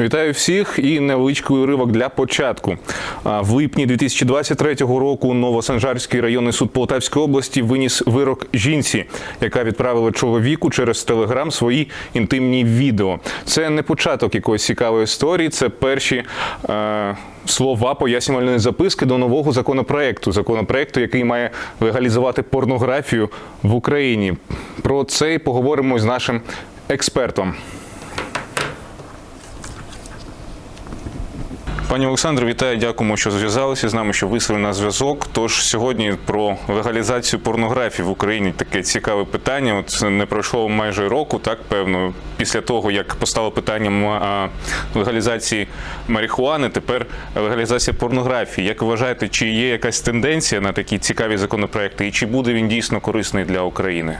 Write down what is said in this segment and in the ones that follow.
Вітаю всіх і невеличкий уривок для початку. В липні 2023 року Новосанжарський районний суд Полтавської області виніс вирок жінці, яка відправила чоловіку через телеграм свої інтимні відео. Це не початок якоїсь цікавої історії, це перші. Е, Слова пояснювальної записки до нового законопроекту, законопроекту, який має легалізувати порнографію в Україні. Про це й поговоримо з нашим експертом. Пані Олександре, вітаю, дякуємо, що зв'язалися з нами, що вийшли на зв'язок. Тож сьогодні про легалізацію порнографії в Україні таке цікаве питання. От не пройшло майже року, так певно, після того як постало питанням а, легалізації марихуани, тепер легалізація порнографії. Як вважаєте, чи є якась тенденція на такі цікаві законопроекти, і чи буде він дійсно корисний для України?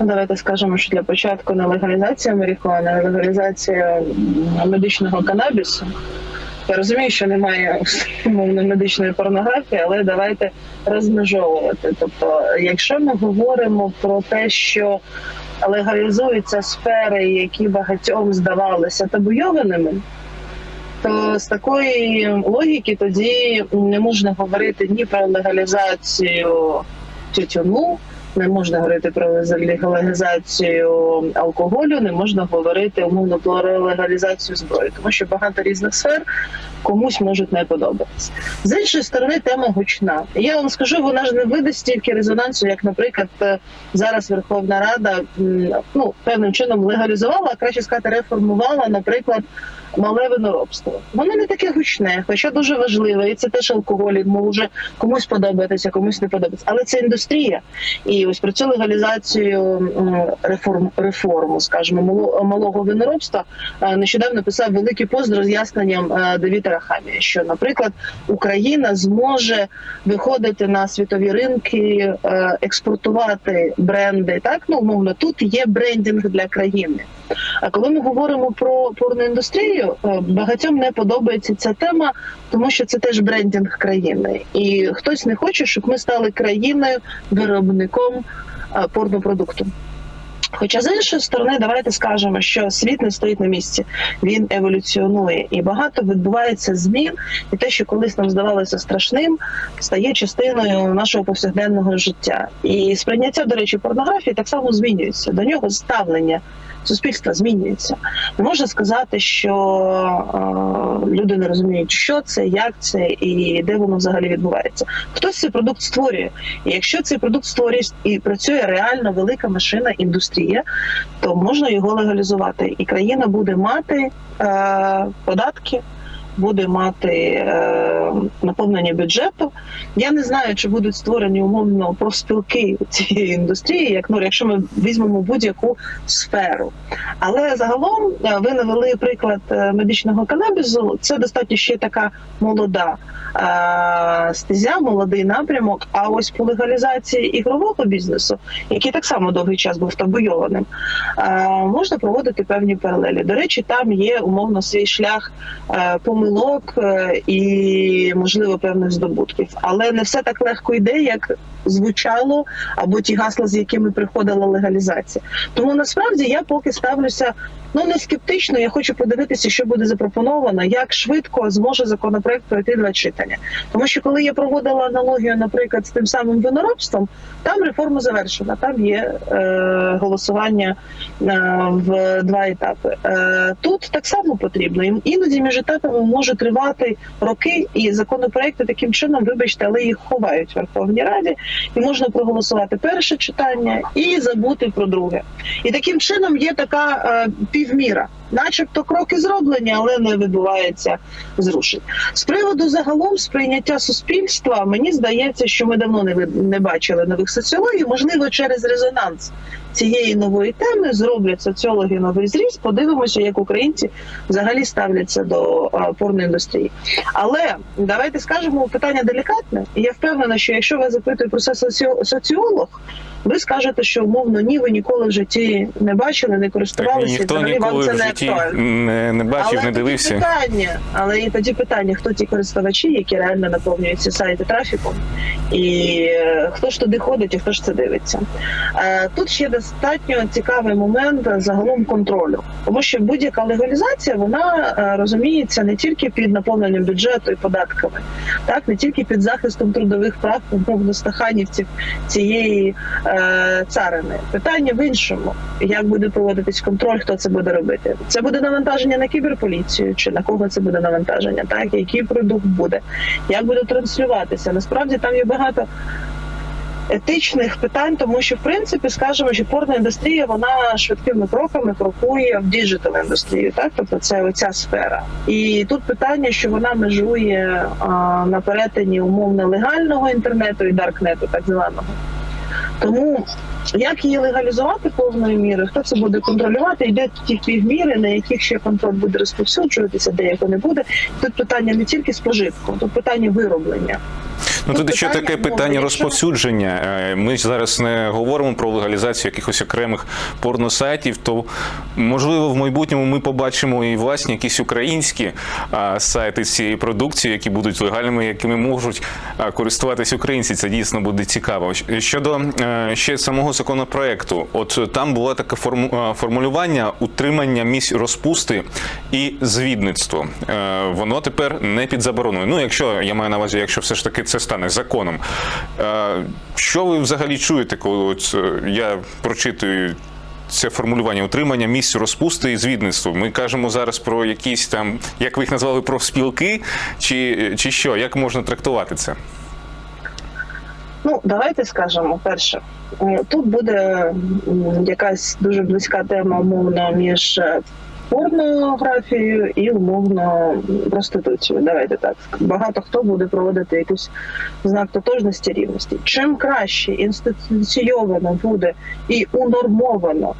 Давайте скажемо, що для початку не легалізація марихуани, а легалізація медичного канабісу. Я розумію, що немає умовно медичної порнографії, але давайте розмежовувати. Тобто, якщо ми говоримо про те, що легалізуються сфери, які багатьом здавалися табуйованими, то з такої логіки тоді не можна говорити ні про легалізацію тютюну, не можна говорити про легалізацію алкоголю, не можна говорити умовно про легалізацію зброї, тому що багато різних сфер комусь можуть не подобатися. З іншої сторони, тема гучна. Я вам скажу, вона ж не видасть стільки резонансу, як, наприклад, е, зараз Верховна Рада ну певним чином легалізувала, а краще сказати, реформувала, наприклад. Мале виноробство. Воно не таке гучне, хоча дуже важливе, і це теж алкоголь, може комусь подобатися, комусь не подобається. Але це індустрія. І ось про цю легалізацію реформ, реформу, скажімо, мало- малого виноробства е, нещодавно писав великий пост з роз'ясненням е, Давіда Рахамія, що, наприклад, Україна зможе виходити на світові ринки, е, експортувати бренди. Так, ну умовно, тут є брендінг для країни. А коли ми говоримо про порноіндустрію, багатьом не подобається ця тема, тому що це теж брендінг країни, і хтось не хоче, щоб ми стали країною виробником е, порнопродукту. Хоча з іншої сторони, давайте скажемо, що світ не стоїть на місці, він еволюціонує і багато відбувається змін, і те, що колись нам здавалося страшним, стає частиною нашого повсякденного життя. І сприйняття, до речі, порнографії так само змінюється. До нього ставлення суспільства змінюється. Не можна сказати, що е, люди не розуміють, що це, як це і де воно взагалі відбувається. Хтось цей продукт створює. І якщо цей продукт створює і працює реально велика машина, індустрія, то можна його легалізувати, і країна буде мати е, податки. Буде мати е, наповнення бюджету. Я не знаю, чи будуть створені умовно профспілки цієї індустрії, як ну, якщо ми візьмемо будь-яку сферу. Але загалом е, ви навели приклад е, медичного канабісу. Це достатньо ще така молода стезя, молодий напрямок. А ось по легалізації ігрового бізнесу, який так само довгий час був табуйованим, можна проводити певні паралелі. До речі, там є умовно свій шлях е, помилок е, і можливо певних здобутків, але не все так легко йде, як звучало або ті гасла, з якими приходила легалізація. Тому насправді я поки ставлюся ну не скептично. Я хочу подивитися, що буде запропоновано, як швидко зможе законопроект пройти два читання. Тому що коли я проводила аналогію, наприклад, з тим самим виноробством, там реформа завершена. Там є е, голосування е, в два етапи. Е, тут так само потрібно. Іноді між етапами може тривати роки, і законопроекти таким чином, вибачте, але їх ховають в Верховній Раді, і можна проголосувати перше читання і забути про друге. І таким чином є така е, півміра. Начебто кроки зроблені, але не відбувається зрушень. З приводу загалом сприйняття суспільства, мені здається, що ми давно не не бачили нових соціологів. Можливо, через резонанс цієї нової теми зроблять соціологи новий зріз. Подивимося, як українці взагалі ставляться до порної порноіндустрії. Але давайте скажемо питання делікатне. І я впевнена, що якщо вас запитує про це соціо- соціолог, Ви скажете, що умовно ні, ви ніколи в житті не бачили, не Так, користувалися, і ніхто взагалі вам це в не житті актуально. не, не бачив, але не дивився. питання, але і тоді питання, хто ті користувачі, які реально наповнюють ці сайти трафіком, і е, хто ж туди ходить, і хто ж це дивиться. Е, Тут ще достатньо цікавий момент загалом контролю, тому що будь-яка легалізація вона е, розуміється не тільки під наповненням бюджету і податками, так не тільки під захистом трудових прав умовно стаханівців цієї царини. Питання в іншому: як буде проводитись контроль, хто це буде робити? Це буде навантаження на кіберполіцію, чи на кого це буде навантаження? Так, який продукт буде, як буде транслюватися? Насправді там є багато. Етичних питань, тому що в принципі скажемо, що порна індустрія вона швидкими кроками крокує в діджитал індустрію, так тобто це оця сфера. І тут питання, що вона межує а, на перетині умовно легального інтернету і даркнету, так званого. Тому як її легалізувати повною мірою, хто це буде контролювати, йде ті півміри, на яких ще контроль буде розповсюджуватися, де його не буде. Тут питання не тільки спожитку, тут питання вироблення. Ну Тут ще таке питання розповсюдження. Е, Ми ж зараз не говоримо про легалізацію якихось окремих порносайтів. То можливо, в майбутньому ми побачимо і власні якісь українські сайти цієї продукції, які будуть легальними, якими можуть користуватись українці. Це дійсно буде цікаво. Щодо е, ще самого законопроекту, от там було таке форму- формулювання утримання місць розпусти і звідництво. Е, Воно тепер не під забороною. Ну, якщо я маю на увазі, якщо все ж таки це стане законом. Е, Що ви взагалі чуєте, коли от е, я прочитую це формулювання утримання місць розпусти і звідництво? Ми кажемо зараз про якісь там, як ви їх назвали, профспілки, чи, чи що? Як можна трактувати це? Ну, давайте скажемо перше. е, Тут буде якась дуже близька тема умовно між порнографією і умовно проституцією. Давайте так. Багато хто буде проводити якийсь знак тотожності рівності. Чим краще інституційовано буде і унормовано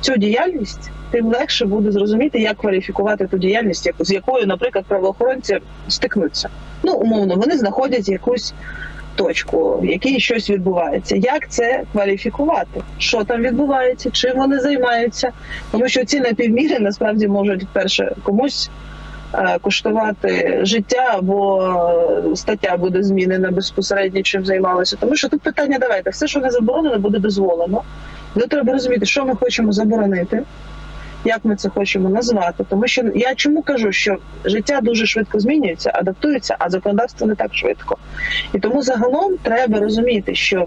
цю діяльність, тим легше буде зрозуміти, як кваліфікувати ту діяльність, з якою, наприклад, правоохоронці стикнуться. Ну, умовно, вони знаходять якусь точку, в якій щось відбувається. Як це кваліфікувати? Що там відбувається? Чим вони займаються? Тому що ці напівміри насправді можуть перше комусь. е, Коштувати життя або е, стаття буде змінена безпосередньо, чим займалися. Тому що тут питання давайте, все, що не заборонено, буде дозволено. Тут треба розуміти, що ми хочемо заборонити, як ми це хочемо назвати. Тому що я чому кажу, що життя дуже швидко змінюється, адаптується, а законодавство не так швидко. І тому загалом треба розуміти, що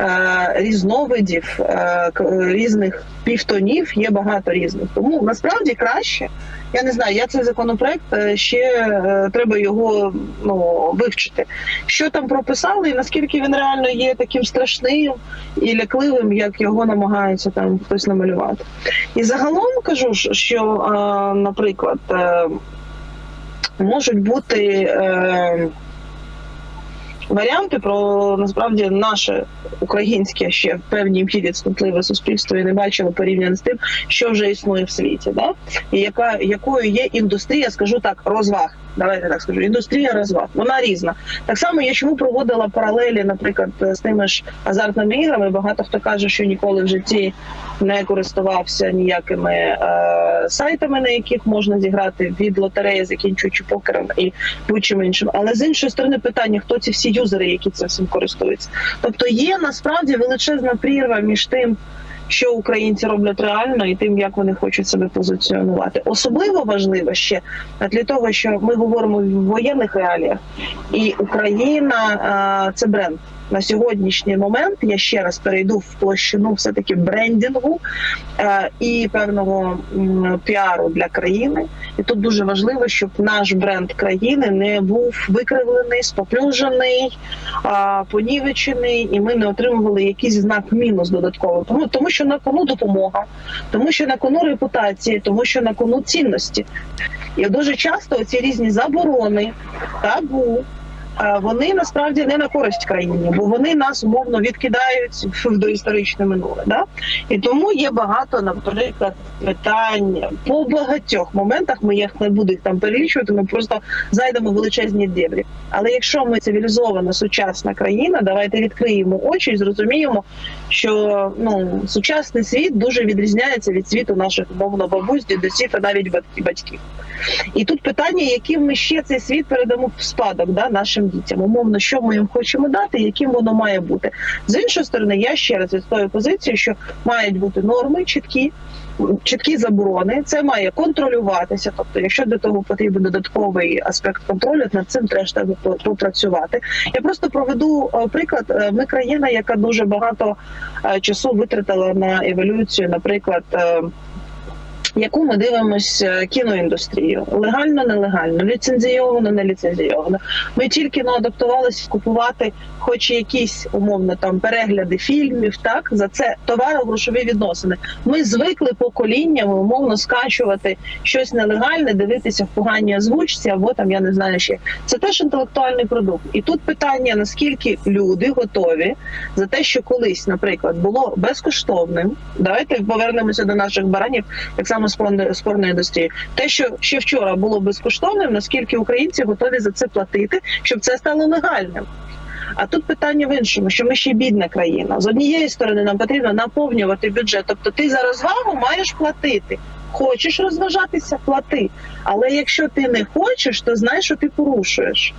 е, різновидів е, різних півтонів є багато різних. Тому насправді краще. Я не знаю, я цей законопроект е, ще е, треба його ну, вивчити. Що там прописали, і наскільки він реально є таким страшним і лякливим, як його намагаються там хтось намалювати. І загалом кажу, що, е, наприклад, можуть бути. Варіанти про насправді наше українське ще в певній мірі цнутливе суспільство і не бачило порівняно з тим, що вже існує в світі, да? і яка якою є індустрія, скажу так, розваг. Давайте так скажу, індустрія розваг. Вона різна. Так само я чому проводила паралелі, наприклад, з тими ж азартними іграми. Багато хто каже, що ніколи в житті не користувався ніякими е, сайтами, на яких можна зіграти від лотереї, закінчуючи покером і будь-чим іншим. Але з іншої сторони, питання, хто ці всі юзери, які цим користуються. Тобто є насправді величезна прірва між тим. Що українці роблять реально, і тим, як вони хочуть себе позиціонувати, особливо важливо ще для того, що ми говоримо в воєнних реаліях, і Україна це бренд на сьогоднішній момент. Я ще раз перейду в площину все таки брендінгу е, і певного м, піару для країни. І тут дуже важливо, щоб наш бренд країни не був викривлений, споплюжений, а, понівечений, і ми не отримували якийсь знак мінус додатково. Тому, тому що на кону допомога, тому що на кону репутації, тому що на кону цінності. І дуже часто ці різні заборони, табу. Вони насправді не на користь країні, бо вони нас умовно відкидають в доісторичне минуле. Да? І тому є багато, наприклад, питань по багатьох моментах. Ми їх не буду їх там перелічувати, ми просто зайдемо в величезні дебрі. Але якщо ми цивілізована сучасна країна, давайте відкриємо очі і зрозуміємо, що ну сучасний світ дуже відрізняється від світу наших умовно бабусь, дідусів і навіть батьків. І тут питання, яким ми ще цей світ передамо в спадок да, нашим дітям. Умовно, що ми їм хочемо дати, яким воно має бути. З іншої сторони, я ще раз відстою позицію, що мають бути норми чіткі. Чіткі заборони, це має контролюватися. Тобто, якщо до того потрібен додатковий аспект контролю, над цим треба попрацювати. Я просто проведу е, приклад. Е, Ми країна, яка дуже багато е, часу витратила на еволюцію, наприклад. Яку ми дивимося кіноіндустрію легально, нелегально, ліцензійовано, не ліцензійовано. Ми тільки ну, адаптувалися купувати, хоч якісь умовно там перегляди фільмів, так за це товаро-грошові відносини. Ми звикли поколіннями умовно скачувати щось нелегальне, дивитися в поганій озвучці, або там я не знаю ще. Це теж інтелектуальний продукт. І тут питання: наскільки люди готові за те, що колись, наприклад, було безкоштовним. Давайте повернемося до наших баранів, так само спорної спорної індустрії. Те, що ще вчора було безкоштовним, наскільки українці готові за це платити, щоб це стало легальним. А тут питання в іншому, що ми ще бідна країна. З однієї сторони нам потрібно наповнювати бюджет. Тобто ти за розвагу маєш платити. Хочеш розважатися, плати. Але якщо ти не хочеш, то знаєш, що ти порушуєш.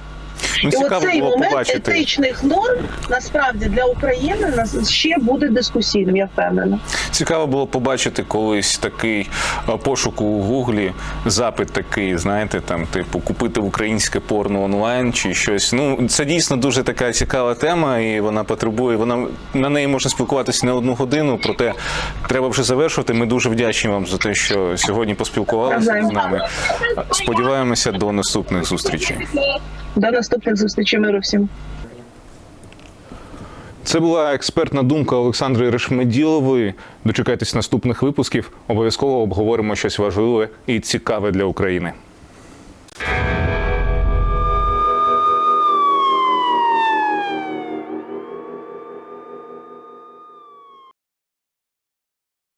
Ну, І оцей момент побачити. етичних норм насправді для України нас ще буде дискусійним. Я впевнена. Цікаво було побачити колись такий е, пошук у Гуглі, запит такий, знаєте, там, типу, купити українське порно онлайн чи щось. Ну, це дійсно дуже така цікава тема, і вона потребує. Вона на неї можна спілкуватися не одну годину. Проте треба вже завершувати. Ми дуже вдячні вам за те, що сьогодні поспілкувалися з нами. Сподіваємося до наступних зустрічей. До наступних зустрічей миру всім. Це була експертна думка Олександри Решмеділової. Дочекайтесь наступних випусків. Обов'язково обговоримо щось важливе і цікаве для України.